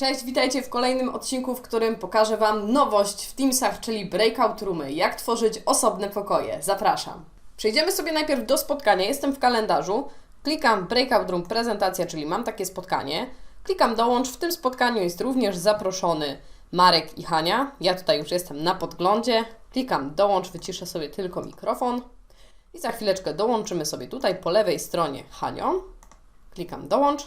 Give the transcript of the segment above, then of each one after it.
Cześć, witajcie w kolejnym odcinku, w którym pokażę Wam nowość w Teamsach, czyli Breakout Roomy. Jak tworzyć osobne pokoje. Zapraszam. Przejdziemy sobie najpierw do spotkania. Jestem w kalendarzu. Klikam Breakout Room prezentacja, czyli mam takie spotkanie. Klikam dołącz. W tym spotkaniu jest również zaproszony Marek i Hania. Ja tutaj już jestem na podglądzie. Klikam dołącz, wyciszę sobie tylko mikrofon. I za chwileczkę dołączymy sobie tutaj po lewej stronie Hanią. Klikam dołącz.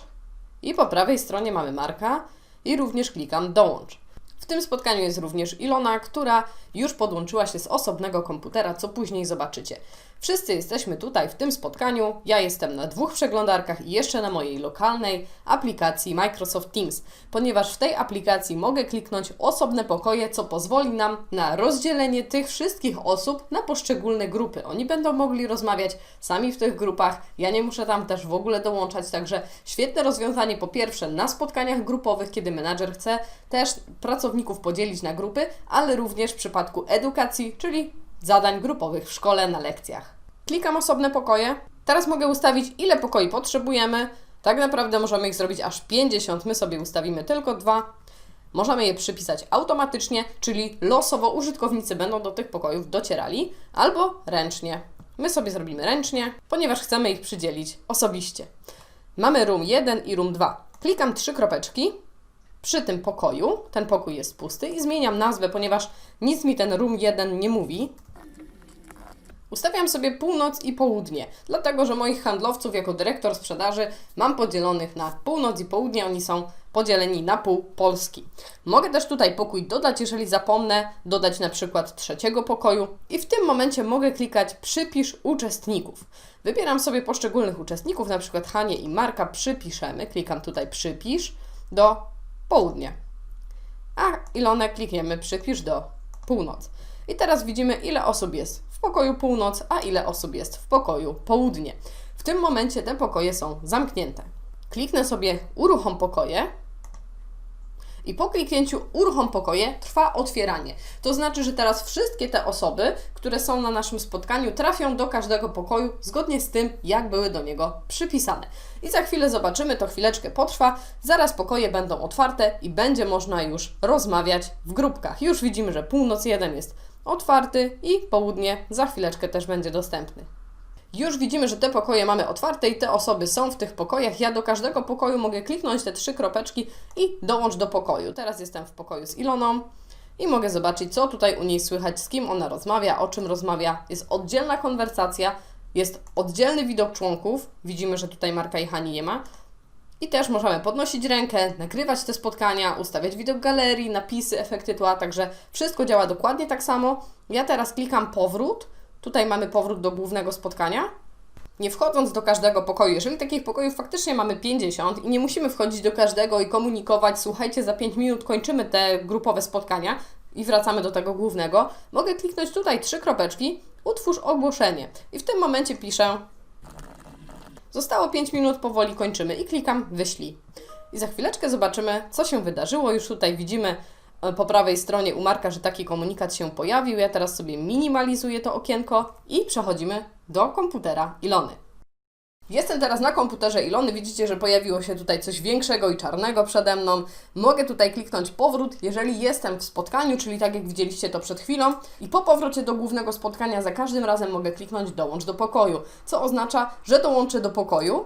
I po prawej stronie mamy Marka i również klikam dołącz. W tym spotkaniu jest również Ilona, która już podłączyła się z osobnego komputera, co później zobaczycie. Wszyscy jesteśmy tutaj w tym spotkaniu. Ja jestem na dwóch przeglądarkach i jeszcze na mojej lokalnej aplikacji Microsoft Teams, ponieważ w tej aplikacji mogę kliknąć osobne pokoje, co pozwoli nam na rozdzielenie tych wszystkich osób na poszczególne grupy. Oni będą mogli rozmawiać sami w tych grupach. Ja nie muszę tam też w ogóle dołączać, także świetne rozwiązanie po pierwsze na spotkaniach grupowych, kiedy menadżer chce też pracowników podzielić na grupy, ale również w przypadku edukacji, czyli zadań grupowych w szkole na lekcjach. Klikam osobne pokoje. Teraz mogę ustawić, ile pokoi potrzebujemy. Tak naprawdę możemy ich zrobić aż 50, my sobie ustawimy tylko dwa. Możemy je przypisać automatycznie, czyli losowo użytkownicy będą do tych pokojów docierali, albo ręcznie. My sobie zrobimy ręcznie, ponieważ chcemy ich przydzielić osobiście. Mamy room 1 i room 2. Klikam trzy kropeczki przy tym pokoju. Ten pokój jest pusty i zmieniam nazwę, ponieważ nic mi ten room 1 nie mówi. Ustawiam sobie północ i południe, dlatego że moich handlowców jako dyrektor sprzedaży mam podzielonych na północ i południe, oni są podzieleni na pół Polski. Mogę też tutaj pokój dodać, jeżeli zapomnę dodać na przykład trzeciego pokoju i w tym momencie mogę klikać przypisz uczestników. Wybieram sobie poszczególnych uczestników, na przykład Hanie i Marka przypiszemy, klikam tutaj przypisz do południa. A Ilonę klikniemy przypisz do północ. I teraz widzimy, ile osób jest w pokoju północ, a ile osób jest w pokoju południe. W tym momencie te pokoje są zamknięte. Kliknę sobie uruchom pokoje i po kliknięciu uruchom pokoje trwa otwieranie. To znaczy, że teraz wszystkie te osoby, które są na naszym spotkaniu, trafią do każdego pokoju zgodnie z tym, jak były do niego przypisane. I za chwilę zobaczymy, to chwileczkę potrwa, zaraz pokoje będą otwarte i będzie można już rozmawiać w grupkach. Już widzimy, że północ 1 jest otwarty i południe za chwileczkę też będzie dostępny. Już widzimy, że te pokoje mamy otwarte i te osoby są w tych pokojach. Ja do każdego pokoju mogę kliknąć te trzy kropeczki i dołącz do pokoju. Teraz jestem w pokoju z Iloną i mogę zobaczyć, co tutaj u niej słychać, z kim ona rozmawia, o czym rozmawia. Jest oddzielna konwersacja, jest oddzielny widok członków. Widzimy, że tutaj Marka i Hani nie ma. I też możemy podnosić rękę, nagrywać te spotkania, ustawiać widok galerii, napisy, efekty tła, także wszystko działa dokładnie tak samo. Ja teraz klikam powrót. Tutaj mamy powrót do głównego spotkania. Nie wchodząc do każdego pokoju, jeżeli takich pokojów faktycznie mamy 50 i nie musimy wchodzić do każdego i komunikować, słuchajcie, za 5 minut kończymy te grupowe spotkania i wracamy do tego głównego, mogę kliknąć tutaj trzy kropeczki, utwórz ogłoszenie. I w tym momencie piszę Zostało 5 minut, powoli kończymy i klikam wyślij. I za chwileczkę zobaczymy, co się wydarzyło. Już tutaj widzimy po prawej stronie u Marka, że taki komunikat się pojawił. Ja teraz sobie minimalizuję to okienko i przechodzimy do komputera Ilony. Jestem teraz na komputerze Ilony. Widzicie, że pojawiło się tutaj coś większego i czarnego przede mną. Mogę tutaj kliknąć powrót, jeżeli jestem w spotkaniu, czyli tak jak widzieliście to przed chwilą. I po powrocie do głównego spotkania za każdym razem mogę kliknąć dołącz do pokoju, co oznacza, że dołączę do pokoju,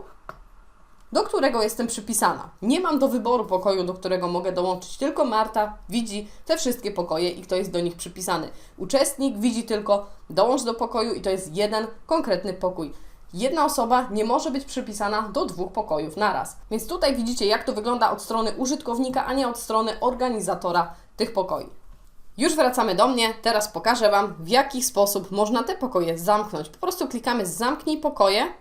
do którego jestem przypisana. Nie mam do wyboru pokoju, do którego mogę dołączyć, tylko Marta widzi te wszystkie pokoje i kto jest do nich przypisany. Uczestnik widzi tylko dołącz do pokoju i to jest jeden konkretny pokój. Jedna osoba nie może być przypisana do dwóch pokojów naraz. Więc tutaj widzicie, jak to wygląda od strony użytkownika, a nie od strony organizatora tych pokoi. Już wracamy do mnie. Teraz pokażę Wam, w jaki sposób można te pokoje zamknąć. Po prostu klikamy zamknij pokoje.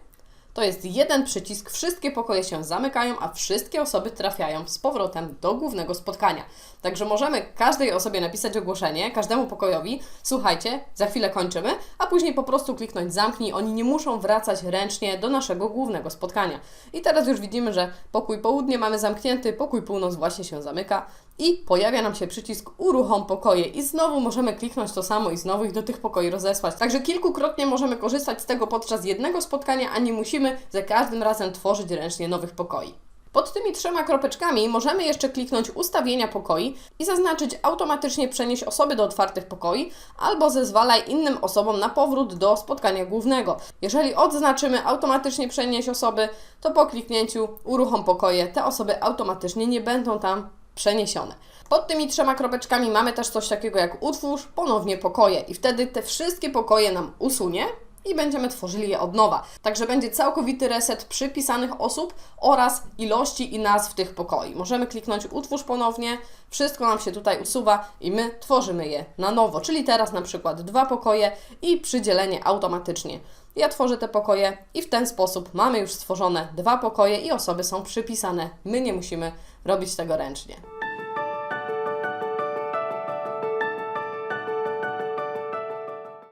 To jest jeden przycisk, wszystkie pokoje się zamykają, a wszystkie osoby trafiają z powrotem do głównego spotkania. Także możemy każdej osobie napisać ogłoszenie, każdemu pokojowi, słuchajcie, za chwilę kończymy, a później po prostu kliknąć zamknij, oni nie muszą wracać ręcznie do naszego głównego spotkania. I teraz już widzimy, że pokój południe mamy zamknięty, pokój północ właśnie się zamyka i pojawia nam się przycisk uruchom pokoje i znowu możemy kliknąć to samo i znowu ich do tych pokoi rozesłać. Także kilkukrotnie możemy korzystać z tego podczas jednego spotkania, a nie musimy za każdym razem tworzyć ręcznie nowych pokoi. Pod tymi trzema kropeczkami możemy jeszcze kliknąć ustawienia pokoi i zaznaczyć automatycznie przenieść osoby do otwartych pokoi albo zezwalaj innym osobom na powrót do spotkania głównego. Jeżeli odznaczymy automatycznie przenieść osoby, to po kliknięciu uruchom pokoje te osoby automatycznie nie będą tam przeniesione. Pod tymi trzema kropeczkami mamy też coś takiego jak utwórz ponownie pokoje i wtedy te wszystkie pokoje nam usunie i będziemy tworzyli je od nowa. Także będzie całkowity reset przypisanych osób oraz ilości i nazw tych pokoi. Możemy kliknąć utwórz ponownie, wszystko nam się tutaj usuwa i my tworzymy je na nowo, czyli teraz na przykład dwa pokoje i przydzielenie automatycznie. Ja tworzę te pokoje i w ten sposób mamy już stworzone dwa pokoje i osoby są przypisane. My nie musimy robić tego ręcznie.